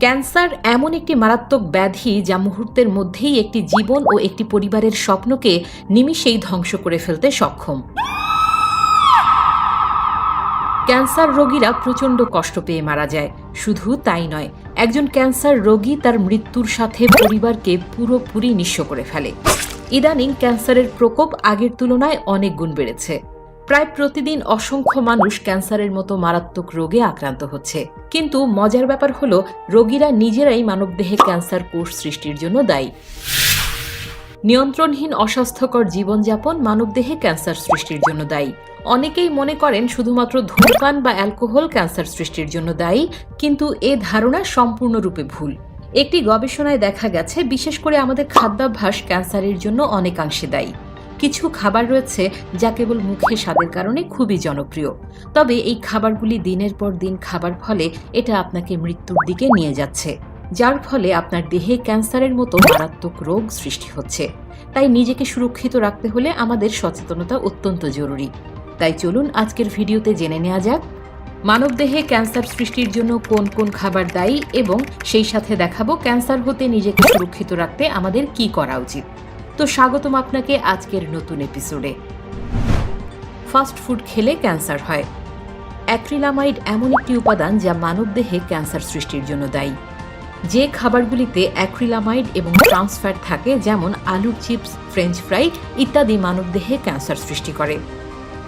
Cancer এমন একটি মারাত্মক ব্যাধি যা মুহূর্তের মধ্যেই একটি জীবন ও একটি পরিবারের স্বপ্নকে নিমিষেই ধ্বংস করে ফেলতে সক্ষম। ক্যান্সার রোগীরা প্রচণ্ড কষ্ট পেয়ে মারা যায়। শুধু তাই নয়, একজন ক্যান্সার রোগী তার মৃত্যুর সাথে পরিবারকে পুরোপুরি নিঃস্ব করে ফেলে। ইদানিং ক্যান্সারের প্রকোপ আগের তুলনায় অনেক গুণ বেড়েছে। প্রায় প্রতিদিন অসংখ্য মানুষ ক্যান্সারের মতো মারাত্মক রোগে আক্রান্ত হচ্ছে। কিন্তু মজার ব্যাপার হলো, রোগীরা নিজেরাই মানবদেহে ক্যান্সার কোষ সৃষ্টির জন্য দায়ী। নিয়ন্ত্রণহীন অস্বাস্থ্যকর জীবনযাপন মানবদেহে ক্যান্সার সৃষ্টির জন্য দায়ী। অনেকেই মনে করেন শুধুমাত্র ধূমপান বা অ্যালকোহল ক্যান্সার সৃষ্টির জন্য দায়ী, কিন্তু এ ধারণা সম্পূর্ণরূপে ভুল। একটি গবেষণায় দেখা গেছে, বিশেষ করে আমাদের খাদ্যাভ্যাস ক্যান্সারের জন্য অনেকাংশে দায়ী। কিছু খাবার রয়েছে যা কেবল মুখে স্বাদের কারণে খুবই জনপ্রিয়। তবে এই খাবারগুলি দিনের পর দিন খাবার ফলে এটা আপনাকে মৃত্যুর দিকে নিয়ে যাচ্ছে, যার ফলে আপনার দেহে ক্যান্সারের মতো মারাত্মক রোগ সৃষ্টি হচ্ছে। তাই নিজেকে সুরক্ষিত রাখতে হলে আমাদের সচেতনতা অত্যন্ত জরুরি। তাই চলুন আজকের ভিডিওতে জেনে নেওয়া যাক মানবদেহে ক্যান্সার সৃষ্টির জন্য কোন কোন খাবার দায়ী এবং সেই সাথে দেখাবো ক্যান্সার হতে নিজেকে সুরক্ষিত রাখতে আমাদের কি করা উচিত। তো স্বাগতম আপনাকে আজকের নতুন এপিসোডে। ফাস্ট ফুড খেলে ক্যান্সার হয়। অ্যাক্রিলামাইড এমন একটি উপাদান যা মানবদেহে ক্যান্সার সৃষ্টির জন্য দায়ী। যে খাবারগুলিতে অ্যাক্রিলামাইড এবং ট্রান্সফ্যাট থাকে, যেমন আলুর চিপস, ফ্রেঞ্চ ফ্রাই ইত্যাদি মানবদেহে ক্যান্সার সৃষ্টি করে।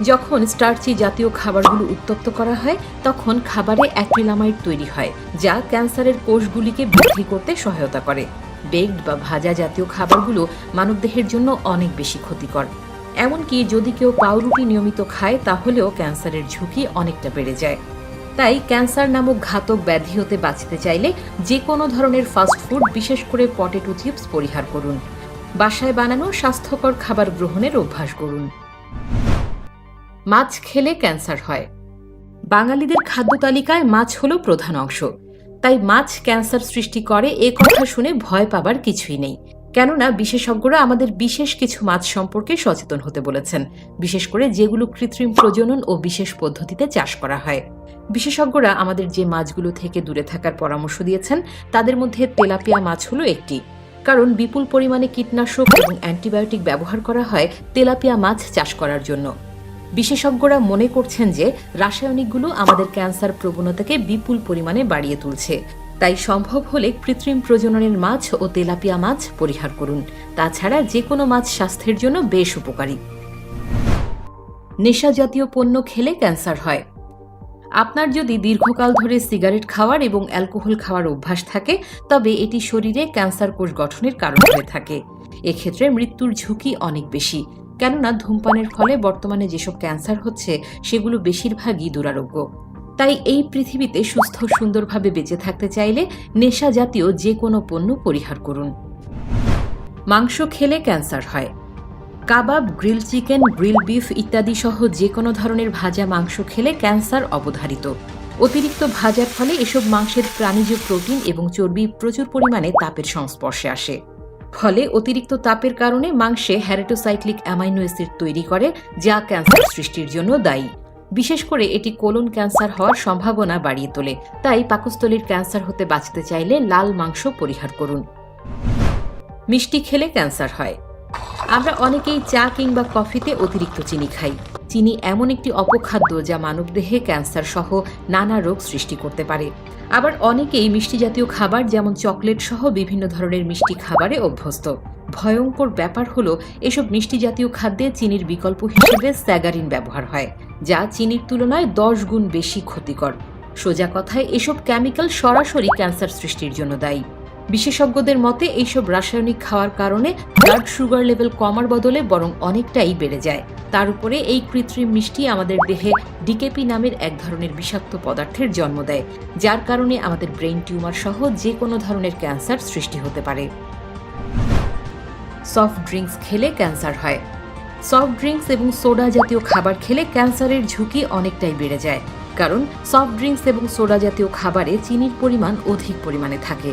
যখন স্টার্চি জাতীয় খাবারগুলো উত্তপ্ত করা হয়, তখন খাবারে অ্যাক্রিলামাইড তৈরি হয়, যা ক্যান্সারের কোষগুলিকে বৃদ্ধি করতে সহায়তা করে। বেকড বা ভাজা জাতীয় খাবারগুলো মানবদেহের জন্য অনেক বেশি ক্ষতিকর। এমনকি যদি কেউ পাউরুটি নিয়মিত খায়, তাহলেও ক্যান্সারের ঝুঁকি অনেকটা বেড়ে যায়। তাই ক্যান্সার নামক ঘাতক ব্যাধি হতে বাঁচতে চাইলে যে কোনো ধরনের ফাস্ট ফুড, বিশেষ করে পটেটো চিপস, পরিহার করুন। বাসায় বানানো স্বাস্থ্যকর খাবার গ্রহণের অভ্যাস করুন। মাছ খেলে ক্যান্সার হয়। বাঙালিদের খাদ্য তালিকায় মাছ হলো প্রধান অংশ। তাই মাছ ক্যান্সার সৃষ্টি করে এ কথা শুনে ভয় পাবার কিছুই নেই। কেননা বিশেষজ্ঞরা আমাদের বিশেষ কিছু মাছ সম্পর্কে সচেতন হতে বলেছেন, বিশেষ করে যেগুলো কৃত্রিম প্রজনন ও বিশেষ পদ্ধতিতে চাষ করা হয়। বিশেষজ্ঞরা আমাদের যে মাছগুলো থেকে দূরে থাকার পরামর্শ দিয়েছেন, তাদের মধ্যে তেলাপিয়া মাছ হলো একটি। কারণ বিপুল পরিমাণে কীটনাশক এবং অ্যান্টিবায়োটিক ব্যবহার করা হয় তেলাপিয়া মাছ চাষ করার জন্য। বিশেষজ্ঞরা মনে করছেন যে রাসায়নিকগুলো আমাদের ক্যান্সার প্রবণতাকে বিপুল পরিমাণে বাড়িয়ে তুলছে। তাই সম্ভব হলে কৃত্রিম প্রজননের মাছ ও তেলাপিয়া মাছ পরিহার করুন। তাছাড়া যে কোনো মাছ স্বাস্থ্যের জন্য বেশ উপকারী। নেশা জাতীয় পণ্য খেলে ক্যান্সার হয়। আপনার যদি দীর্ঘকাল ধরে সিগারেট খাওয়ার এবং অ্যালকোহল খাওয়ার অভ্যাস থাকে, তবে এটি শরীরে ক্যান্সার কোষ গঠনের কারণ হয়ে থাকে। এক্ষেত্রে মৃত্যুর ঝুঁকি অনেক বেশি। কেননা ধূমপানের ফলে বর্তমানে যেসব ক্যান্সার হচ্ছে, সেগুলো বেশিরভাগই দুরারোগ্য। তাই এই পৃথিবীতে সুস্থ, সুন্দরভাবে বেঁচে থাকতে চাইলে নেশা জাতীয় যে কোনো পণ্য পরিহার করুন। মাংস খেলে ক্যান্সার হয়। Kebab, grill chicken, grill beef ইত্যাদি সহ যে কোনো ধরনের ভাজা মাংস খেলে ক্যান্সার অবধারিত। অতিরিক্ত ভাজার ফলে এসব মাংসের প্রাণীজ প্রোটিন এবং চর্বি প্রচুর পরিমাণে তাপের সংস্পর্শে আসে। ফলে অতিরিক্ত তাপের কারণে মাংসে হ্যারেটোসাইক্লিক অ্যামাইনো অ্যাসিড তৈরি করে, যা ক্যান্সার সৃষ্টির জন্য দায়ী। বিশেষ করে এটি কোলন ক্যান্সার হওয়ার সম্ভাবনা বাড়িয়ে তোলে, তাই পাকস্থলীর ক্যান্সার হতে বাঁচতে চাইলে লাল মাংস পরিহার করুন। মিষ্টি খেলে ক্যান্সার হয়। আমরা অনেকেই চা কিংবা কফিতে অতিরিক্ত চিনি খাই। চিনি এমন একটি অপখাদ্য যা মানবদেহে ক্যান্সার সহ নানা রোগ সৃষ্টি করতে পারে। আবার অনেকেই মিষ্টি জাতীয় খাবার যেমন চকলেট সহ বিভিন্ন ধরনের মিষ্টি খাবারে অভ্যস্ত। ভয়ঙ্কর ব্যাপার হলো, এসব মিষ্টি জাতীয় খাদ্যে চিনির বিকল্প হিসেবে স্যাগারিন ব্যবহার হয়, যা চিনির তুলনায় দশ গুণ বেশি ক্ষতিকর। সোজা কথায়, এসব কেমিক্যাল সরাসরি ক্যান্সার সৃষ্টির জন্য দায়ী। বিশেষজ্ঞদের মতে, এইসব রাসায়নিক খাওয়ার কারণে ব্লাড সুগার লেভেল কমার বদলে বরং অনেকটাই বেড়ে যায়। তার উপরে এই কৃত্রিম মিষ্টি আমাদের দেহে ডিকেপি নামের এক ধরনের বিষাক্ত পদার্থের জন্ম দেয়, যার কারণে আমাদের ব্রেন টিউমার সহ যে কোনো ধরনের ক্যান্সার সৃষ্টি হতে পারে। সফট ড্রিঙ্কস খেলে ক্যান্সার হয়। সফট ড্রিঙ্কস এবং সোডা জাতীয় খাবার খেলে ক্যান্সারের ঝুঁকি অনেকটাই বেড়ে যায়, কারণ সফট ড্রিঙ্কস এবং সোডা জাতীয় খাবারে চিনির পরিমাণ অধিক পরিমাণে থাকে।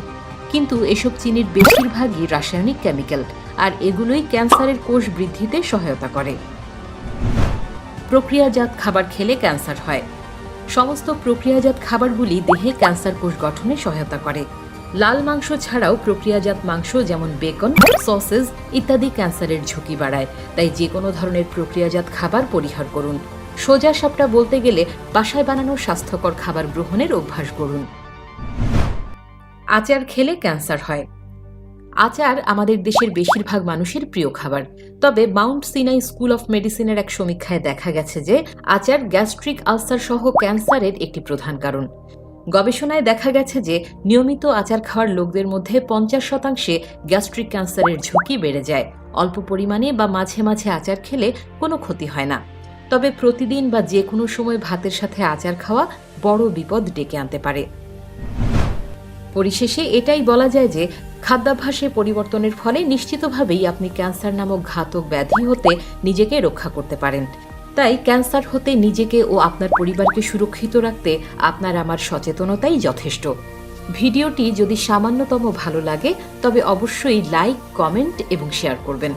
কিন্তু এসব চিনির বেশিরভাগই রাসায়নিক কেমিক্যাল, আর এগুলোই ক্যান্সারের কোষ বৃদ্ধিতে সহায়তা করে। প্রক্রিয়াজাত খাবার খেলে ক্যান্সার হয়। সমস্ত প্রক্রিয়াজাত খাবারগুলি দেহে ক্যান্সার কোষ গঠনে সহায়তা করে। লাল মাংস ছাড়াও প্রক্রিয়াজাত মাংস যেমন বেকন সসেস ইত্যাদি ক্যান্সারের ঝুঁকি বাড়ায়। তাই যে কোনো ধরনের প্রক্রিয়াজাত খাবার পরিহার করুন। সোজা সাপটা বলতে গেলে বাসায় বানানো স্বাস্থ্যকর খাবার গ্রহণের অভ্যাস করুন আচার খেলে ক্যান্সার হয়। আচার আমাদের দেশের বেশিরভাগ মানুষের প্রিয় খাবার। তবে মাউন্ট সিনাই স্কুল অফ মেডিসিনের এক সমীক্ষায় দেখা গেছে যে, আচার গ্যাস্ট্রিক আলসার সহ ক্যান্সারের একটি প্রধান কারণ। গবেষণায় দেখা গেছে যে, নিয়মিত আচার খাওয়ার লোকদের মধ্যে পঞ্চাশ শতাংশে গ্যাস্ট্রিক ক্যান্সারের ঝুঁকি বেড়ে যায়। অল্প পরিমাণে বা মাঝে মাঝে আচার খেলে কোনো ক্ষতি হয় না। তবে প্রতিদিন বা যে কোনো সময় ভাতের সাথে আচার খাওয়া বড় বিপদ ডেকে আনতে পারে। পরিশেষে এটাই বলা যায় যে খাদ্যাভ্যাসে পরিবর্তনের ফলে নিশ্চিতভাবেই আপনি ক্যান্সার নামক ঘাতক ব্যাধি হতে নিজেকে রক্ষা করতে পারেন। তাই ক্যান্সার হতে নিজেকে ও আপনার পরিবারকে সুরক্ষিত রাখতে আপনার আমার সচেতনতাই যথেষ্ট। ভিডিওটি যদি সামান্যতম ভালো লাগে, তবে অবশ্যই লাইক, কমেন্ট এবং শেয়ার করবেন।